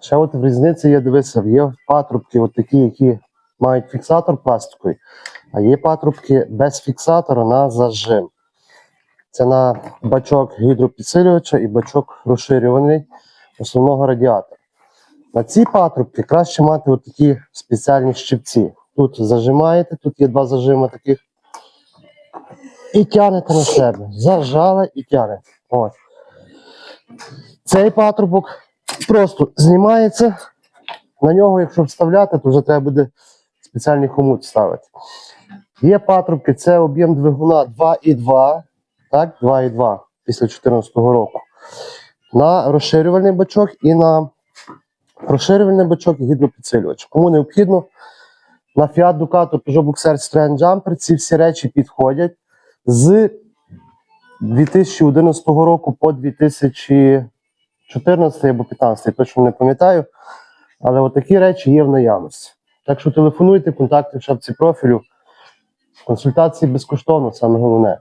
Ще от в різниці є, дивися, є патрубки, от такі, які мають фіксатор пластиковий, а є патрубки без фіксатора на зажим. Це на бачок гідропідсилювача і бачок розширюваний основного радіатора. На ці патрубки краще мати от такі спеціальні щипці. Тут зажимаєте, тут є два зажими таких. І тягнете на себе. Зажали і тягнете. От. Цей патрубок просто знімається. На нього, якщо вставляти, то вже треба буде спеціальний хомут ставити. Є патрубки, це об'єм двигуна 2,2, так, 2,2 після 2014 року. На розширювальний бачок і на розширювальний бачок і гідропідсилювач. Кому необхідно, на Fiat Ducato Peugeot Boxer Citroen Jumper ці всі речі підходять з 2011 року по 2014 або 2015, точно не пам'ятаю. Але отакі такі речі є в наявності. Так що телефонуйте, контакти в шапці профілю. Консультації безкоштовно, саме головне.